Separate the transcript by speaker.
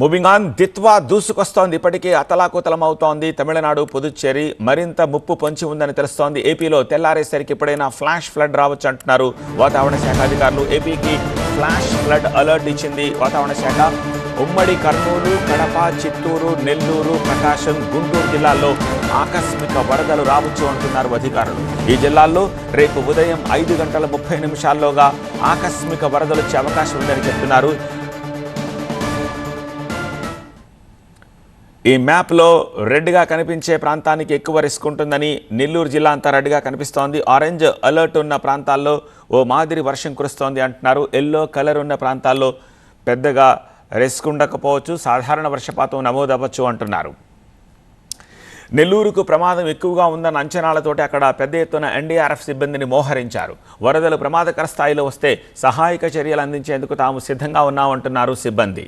Speaker 1: Moving on Ditwah దూసుకొస్తోంది. ఇప్పటికే అతలాకుతలమవుతోంది. తమిళనాడు పుదుచ్చేరి మరింత ముప్పు పొంచి ఉందని తెలుస్తోంది. ఏపీలో తెల్లారేసరికి ఎప్పుడైనా ఫ్లాష్ ఫ్లడ్ రావచ్చు అంటున్నారు వాతావరణ శాఖ అధికారులు. ఏపీకి ఫ్లాష్ ఫ్లడ్ అలర్ట్ ఇచ్చింది వాతావరణ శాఖ. ఉమ్మడి కర్నూలు కడప చిత్తూరు నెల్లూరు ప్రకాశం గుంటూరు జిల్లాల్లో ఆకస్మిక వరదలు రావచ్చు అంటున్నారు అధికారులు. ఈ జిల్లాల్లో రేపు ఉదయం ఐదు గంటల ముప్పై నిమిషాల్లోగా ఆకస్మిక వరదలు వచ్చే అవకాశం ఉందని చెప్తున్నారు. ఈ మ్యాప్లో రెడ్గా కనిపించే ప్రాంతానికి ఎక్కువ రిస్క్ ఉంటుందని నెల్లూరు జిల్లా అంతా రెడ్గా కనిపిస్తోంది. ఆరెంజ్ అలర్ట్ ఉన్న ప్రాంతాల్లో ఓ మాదిరి వర్షం కురుస్తోంది అంటున్నారు. ఎల్లో కలర్ ఉన్న ప్రాంతాల్లో పెద్దగా రిస్క్ ఉండకపోవచ్చు సాధారణ వర్షపాతం నమోదవ్వచ్చు అంటున్నారు. నెల్లూరుకు ప్రమాదం ఎక్కువగా ఉందన్న అంచనాలతోటి అక్కడ పెద్ద ఎత్తున ఎన్డీఆర్ఎఫ్ సిబ్బందిని మోహరించారు. వరదలు ప్రమాదకర స్థాయిలో వస్తే సహాయక చర్యలు అందించేందుకు తాము సిద్ధంగా ఉన్నామంటున్నారు సిబ్బంది.